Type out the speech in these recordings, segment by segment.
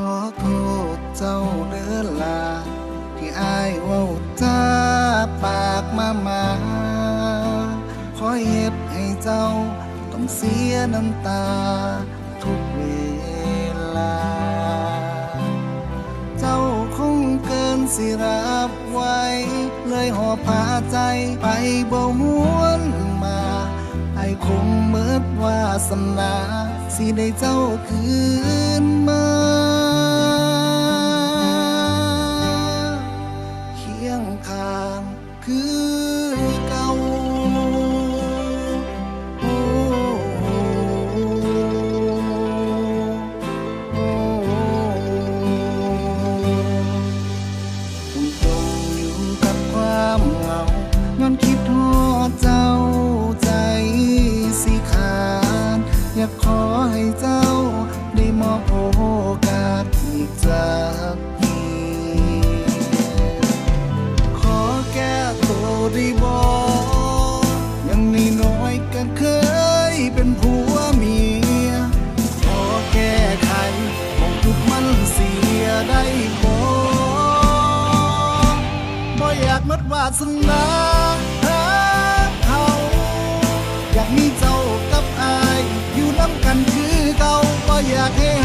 ขอโทษเจ้าเด้อลา ที่อายว่าจ้าปากมามาขอเห็ดให้เจ้าต้องเสียน้ำตา ทุกเวลา เจ้าคงเกินสิรับไว้ เลยหอบพาใจไปบ่หวนมาไอคงเมิดว่าสนา สิได้เจ้าคืนมา กาสอีกจากทีขอแก้ตัวได้บอกยังนี่น้อยก็เคยเป็นผัวเมีย ขอแก้ไขของทุกมันเสียได้บ่บ่อยากมัดวาสนาหาเขาอยากมีเจ้ากับอาย อยู่น้ำกันคือเก่าบ่อยากให้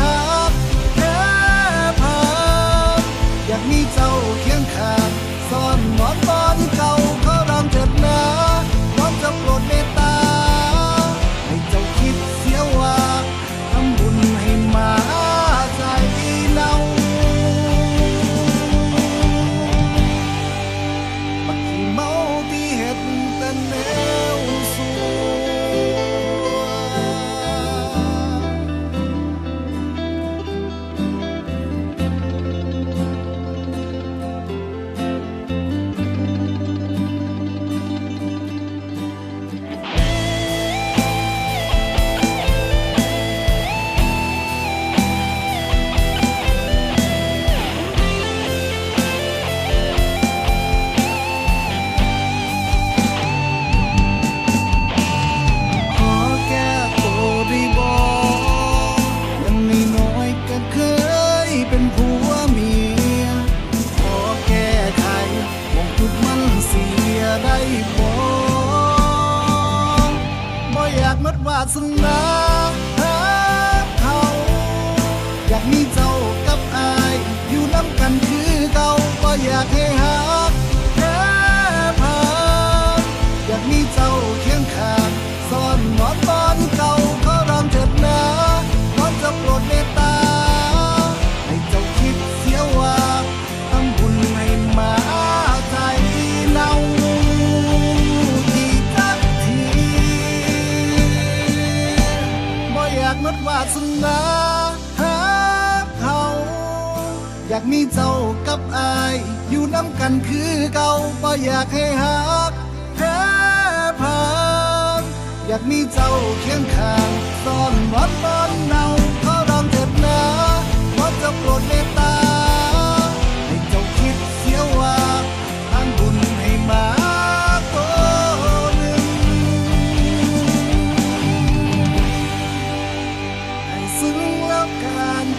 วาสนาหาเขาอยากมีเจ้า ดวาสนาหาเขา อยากมีเจ้ากับอาย อยู่น้ำกันคือเก่าบ่อยากให้หักแพ้พังอยากมีเจ้าเคียงข้างซ่อนวันบอนเนาขอรองเถิด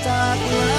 darkness.